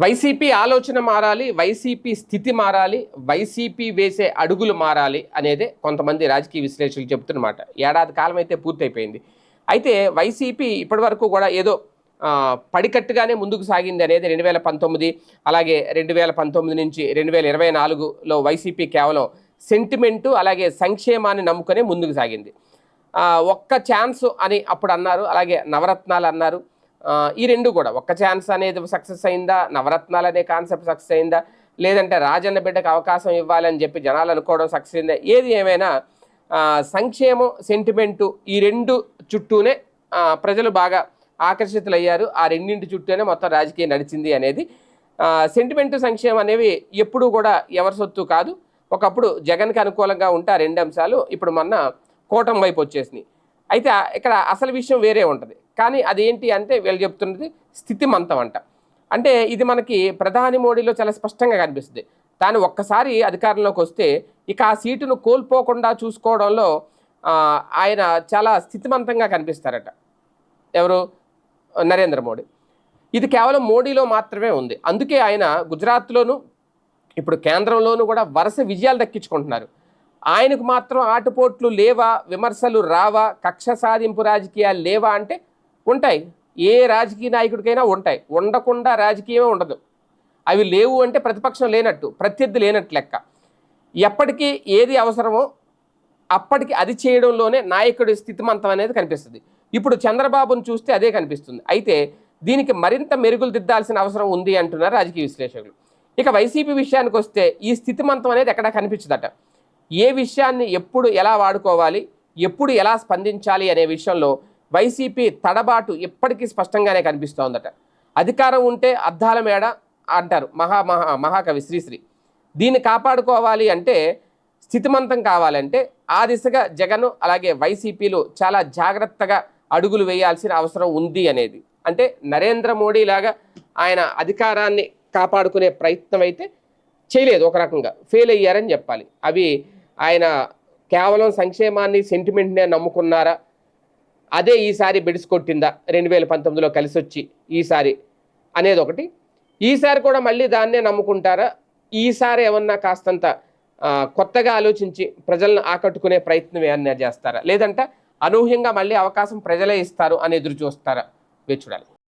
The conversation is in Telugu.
వైసీపీ ఆలోచన మారాలి వైసీపీ స్థితి మారాలి వైసీపీ వేసే అడుగులు మారాలి అనేదే కొంతమంది రాజకీయ విశ్లేషకులు చెబుతున్నమాట ఏడాది కాలం అయితే పూర్తయిపోయింది. అయితే వైసీపీ ఇప్పటివరకు కూడా ఏదో పడికట్టుగానే ముందుకు సాగింది అనేది రెండు వేల పంతొమ్మిది అలాగే రెండు వేల పంతొమ్మిది నుంచి రెండు వేల ఇరవై నాలుగులో వైసీపీ కేవలం సెంటిమెంటు అలాగే సంక్షేమాన్ని నమ్ముకునే ముందుకు సాగింది. ఒక్క ఛాన్స్ అని అప్పుడు అన్నారు అలాగే నవరత్నాలు అన్నారు. ఈ రెండు కూడా. ఒక్క ఛాన్స్ అనేది సక్సెస్ అయిందా? నవరత్నాలు అనే కాన్సెప్ట్ సక్సెస్ అయిందా? లేదంటే రాజన్న బిడ్డకు అవకాశం ఇవ్వాలని చెప్పి జనాలు అనుకోవడం సక్సెస్ అయిందా? ఏది ఏమైనా సంక్షేమం సెంటిమెంటు ఈ రెండు చుట్టూనే ప్రజలు బాగా ఆకర్షితులయ్యారు. ఆ రెండింటి చుట్టూనే మొత్తం రాజకీయం నడిచింది అనేది. సెంటిమెంటు సంక్షేమం అనేవి ఎప్పుడూ కూడా ఎవరి సొత్తు కాదు. ఒకప్పుడు జగన్కి అనుకూలంగా ఉంటే ఆ రెండు అంశాలు ఇప్పుడు మొన్న కూటమి వైపు వచ్చేసినాయి. అయితే ఇక్కడ అసలు విషయం వేరే ఉంటుంది. కానీ అదేంటి అంటే వీళ్ళు చెప్తున్నది స్థితిమంతం అంట అంటే ఇది మనకి ప్రధాని మోడీలో చాలా స్పష్టంగా కనిపిస్తుంది. తాను ఒక్కసారి అధికారంలోకి వస్తే ఇక ఆ సీటును కోల్పోకుండా చూసుకోవడంలో ఆయన చాలా స్థితిమంతంగా కనిపిస్తారట. ఎవరు? నరేంద్ర మోడీ. ఇది కేవలం మోడీలో మాత్రమే ఉంది. అందుకే ఆయన గుజరాత్లోను ఇప్పుడు కేంద్రంలోనూ కూడా వరుస విజయాలు దక్కించుకుంటున్నారు. ఆయనకు మాత్రం ఆటుపోట్లు లేవా విమర్శలు రావా కక్ష సాధింపు రాజకీయాలు లేవా అంటే ఉంటాయి. ఏ రాజకీయ నాయకుడికైనా ఉంటాయి. ఉండకుండా రాజకీయమే ఉండదు. అవి లేవు అంటే ప్రతిపక్షం లేనట్టు ప్రత్యర్థి లేనట్టు లెక్క. ఎప్పటికీ ఏది అవసరమో అప్పటికి అది చేయడంలోనే నాయకుడి స్థితిమంతం అనేది కనిపిస్తుంది. ఇప్పుడు చంద్రబాబును చూస్తే అదే కనిపిస్తుంది. అయితే దీనికి మరింత మెరుగులు దిద్దాల్సిన అవసరం ఉంది అంటున్నారు రాజకీయ విశ్లేషకులు. ఇక వైసీపీ విషయానికి వస్తే ఈ స్థితిమంతం అనేది ఎక్కడా కనిపించదట. ఏ విషయాన్ని ఎప్పుడు ఎలా వాడుకోవాలి ఎప్పుడు ఎలా స్పందించాలి అనే విషయంలో వైసీపీ తడబాటు ఎప్పటికీ స్పష్టంగానే కనిపిస్తోందట. అధికారం ఉంటే అద్దాల మేడ అంటారు మహా మహా మహాకవి శ్రీశ్రీ. దీన్ని కాపాడుకోవాలి అంటే స్థితిమంతం కావాలంటే ఆ దిశగా జగన్ అలాగే వైసీపీలు చాలా జాగ్రత్తగా అడుగులు వేయాల్సిన అవసరం ఉంది అనేది. అంటే నరేంద్ర మోడీ లాగా ఆయన అధికారాన్ని కాపాడుకునే ప్రయత్నం అయితే చేయలేదు ఒక రకంగా. ఫెయిల్ అయ్యారని చెప్పాలి. అవి ఆయన కేవలం సంక్షేమాన్ని సెంటిమెంట్నే నమ్ముకున్నారా? అదే ఈసారి బెడిసి కొట్టిందా? రెండు వేల పంతొమ్మిదిలో కలిసి వచ్చి ఈసారి అనేది ఒకటి. ఈసారి కూడా మళ్ళీ దాన్నే నమ్ముకుంటారా? ఈసారి ఏమన్నా కాస్తంత కొత్తగా ఆలోచించి ప్రజలను ఆకట్టుకునే ప్రయత్నం ఏమన్నా చేస్తారా? లేదంటే అనూహ్యంగా మళ్ళీ అవకాశం ప్రజలే ఇస్తారు అని ఎదురు చూస్తారా? వేచి చూడాలి.